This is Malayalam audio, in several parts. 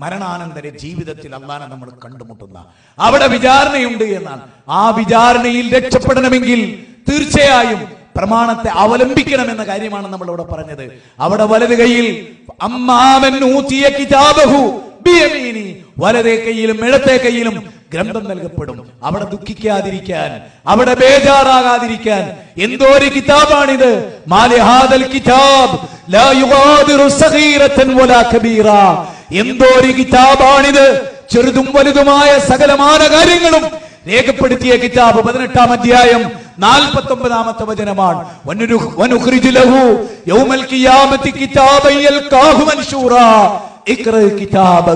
മരണാനന്തര ജീവിതത്തിൽ അള്ളാനെ നമ്മൾ കണ്ടുമുട്ടുന്ന. അവിടെ വിചാരണയുണ്ട് എന്നാണ് ആ വിചാരണയിൽ രക്ഷപ്പെടണമെങ്കിൽ തീർച്ചയായും പ്രമാണത്തെ അവലംബിക്കണമെന്ന കാര്യമാണ് നമ്മൾ ഇവിടെ പറഞ്ഞത്. അവിടെ വലത് കൈയിൽ കിതാബഹു ബിയമീനി. വലതേ കൈയിലും ഇടത്തെ കൈയിലും ഗ്രന്ഥം നൽകപ്പെടും. അവിടെ ദുഃഖിക്കാതിരിക്കാൻ അവിടെ ബേജാറാകാതിരിക്കാൻ എന്തോ ഒരു കിതാബാണിത് മാലിഹാദൽ കിതാബ് ലാ യുഗാദിറു വലാ കബീറ. എന്തോ ഒരു കിതാബാണിത്? ചെറുതും വലുതുമായ സകലമാന കാര്യങ്ങളും രേഖപ്പെടുത്തിയ കിതാബ് പതിനെട്ടാം അധ്യായം നാൽപ്പത്തി ഒമ്പതാമത്തെ വചനമാണ് കിതാബ്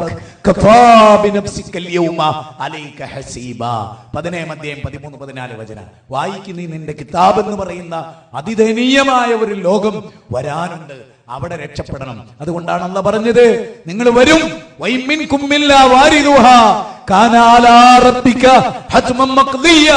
പതിനേഴാം അധ്യായം പതിമൂന്ന് പതിനാല് വചന. വായിക്ക് നീ നിന്റെ കിതാബ് എന്ന് പറയുന്ന അതിദയനീയമായ ഒരു ലോകം വരാനുണ്ട്. അവിടെ രക്ഷപ്പെടണം. അതുകൊണ്ടാണ് അല്ല പറഞ്ഞത് നിങ്ങൾ വരും. വൈമിൻ കുമ്മില്ല മഖ്ദിയ.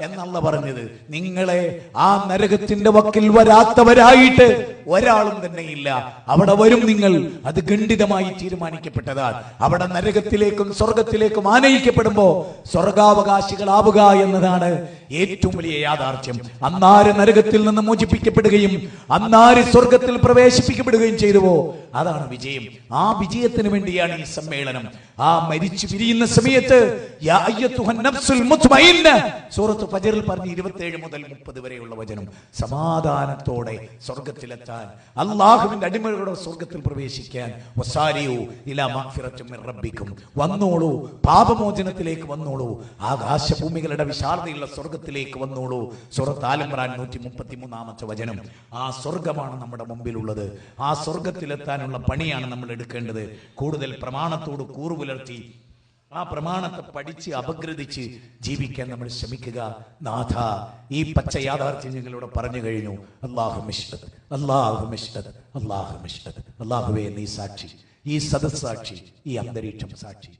എന്നല്ല പറഞ്ഞത് നിങ്ങളെ ആ നരകത്തിന്റെ വക്കിൽ വരാത്തവരായിട്ട് ഒരാളും തന്നെ ഇല്ല അവിടെ വരും നിങ്ങൾ. അത് ഖണ്ഡിതമായി തീരുമാനിക്കപ്പെട്ടതാണ് അവിടെ നരകത്തിലേക്കും സ്വർഗത്തിലേക്കും ആനയിക്കപ്പെടുമ്പോ സ്വർഗാവകാശികളാവുക എന്നതാണ് ഏറ്റവും വലിയ യാഥാർത്ഥ്യം. അന്നാര് നരകത്തിൽ നിന്ന് മോചിപ്പിക്കപ്പെടുകയും അന്നാര് സ്വർഗത്തിൽ പ്രവേശിപ്പിക്കപ്പെടുകയും ചെയ്തുവോ അതാണ് വിജയം. ആ വിജയത്തിന് വേണ്ടിയാണ് ഈ സമ്മേളനം. ആ മരിച്ചു പിരിയുന്ന സമയത്ത് സൂറത്ത് ഫജറിൽ പറഞ്ഞ ഇരുപത്തേഴ് മുതൽ മുപ്പത് വരെയുള്ള വചനം. സമാധാനത്തോടെ സ്വർഗത്തിലെത്താൻ അള്ളാഹുവിന്റെ അടിമകളുടെ സ്വർഗത്തിൽ പ്രവേശിക്കാൻ. റബ്ബിക്കും. വന്നോളൂ പാപമോചനത്തിലേക്ക് വന്നോളൂ. ആകാശഭൂമികളുടെ വിശാലതയുള്ള സ്വർഗത്തിലേക്ക് വന്നോളൂ. സൂറത്ത് ആലംബ്രാൻ നൂറ്റി മുപ്പത്തി മൂന്നാമത്തെ വചനം. ആ സ്വർഗമാണ് നമ്മുടെ മുമ്പിലുള്ളത്. ആ സ്വർഗത്തിലെത്താനുള്ള പണിയാണ് നമ്മൾ എടുക്കേണ്ടത്. കൂടുതൽ പ്രമാണത്തോട് കൂറു പുലർത്തി ആ പ്രമാണത്തെ പഠിച്ച് അപഗ്രഥിച്ച് ജീവിക്കാൻ നമ്മൾ ശ്രമിക്കുക. നാഥ ഈ പച്ച യാഥാർത്ഥ്യം പറഞ്ഞു കഴിഞ്ഞു. അള്ളാഹു മിഷ്ടത് അള്ളാഹു മിഷ്ടത് അള്ളാഹു മിഷ്ടത് അള്ളാഹുവേ നീ സാക്ഷി. ഈ സദസ്സാക്ഷി ഈ അന്തരീക്ഷം സാക്ഷി.